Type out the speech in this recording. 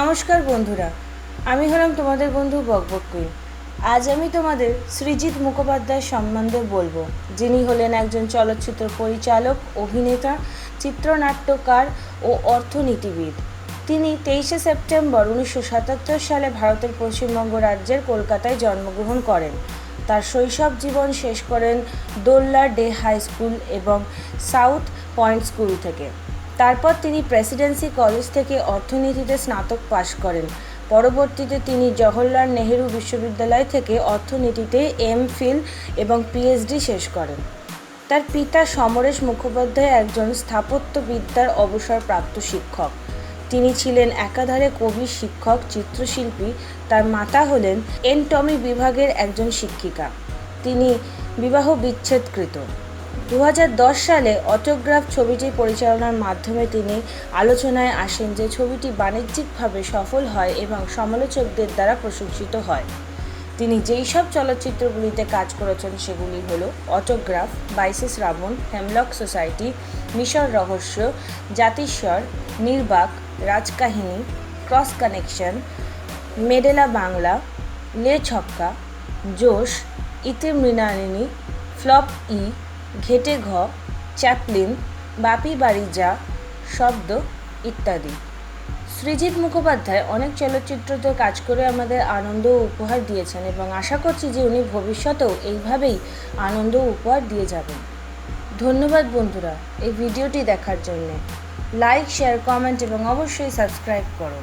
নমস্কার বন্ধুরা, আমি হলাম তোমাদের বন্ধু বকবক কুইন। আজ আমি তোমাদের সৃজিৎ মুখোপাধ্যায়ের সম্বন্ধে বলব, যিনি হলেন একজন চলচ্চিত্র পরিচালক, অভিনেতা, চিত্রনাট্যকার ও অর্থনীতিবিদ। তিনি তেইশে সেপ্টেম্বর উনিশশো সাতাত্তর সালে ভারতের পশ্চিমবঙ্গ রাজ্যের কলকাতায় জন্মগ্রহণ করেন। তার শৈশব জীবন শেষ করেন দোল্লা ডে হাই স্কুল এবং সাউথ পয়েন্ট স্কুল থেকে। তারপর তিনি প্রেসিডেন্সি কলেজ থেকে অর্থনীতিতে স্নাতক পাশ করেন। পরবর্তীতে তিনি জওহরলাল নেহেরু বিশ্ববিদ্যালয় থেকে অর্থনীতিতে এম ফিল এবং পিএইচডি শেষ করেন। তার পিতা সমরেশ মুখোপাধ্যায় একজন স্থাপত্যবিদ্যার অবসরপ্রাপ্ত শিক্ষক। তিনি ছিলেন একাধারে কবি, শিক্ষক, চিত্রশিল্পী। তার মাতা হলেন এনটমি বিভাগের একজন শিক্ষিকা। তিনি বিবাহ বিচ্ছেদকৃত দু হাজার দশ সালে অটোগ্রাফ ছবিটি পরিচালনার মাধ্যমে তিনি আলোচনায় আসেন যে ছবিটি বাণিজ্যিকভাবে সফল হয় এবং সমালোচকদের দ্বারা প্রশংসিত হয়। তিনি যেই সব চলচ্চিত্রগুলিতে কাজ করেছেন সেগুলি হল অটোগ্রাফ বাইসে রাবণ হেমলক সোসাইটি, মিশর রহস্য, জাতিস্বর, নির্বাক, রাজকাহিনী, ক্রস কানেকশন, মেডেলা বাংলা, লে ছক্কা, জোশ ইতি মৃণালিনী ফ্লপ ই ঘেটে ঘ, চ্যাপলিন, বাপি বাড়ি যা, শব্দ ইত্যাদি। সৃজিৎ মুখোপাধ্যায় অনেক চলচ্চিত্রতে কাজ করে আমাদের আনন্দ উপহার দিয়েছেন এবং আশা করছি যে উনি ভবিষ্যতেও এইভাবেই আনন্দ উপহার দিয়ে যাবেন। ধন্যবাদ বন্ধুরা এই ভিডিওটি দেখার জন্যে। লাইক, শেয়ার, কমেন্ট এবং অবশ্যই সাবস্ক্রাইব করো।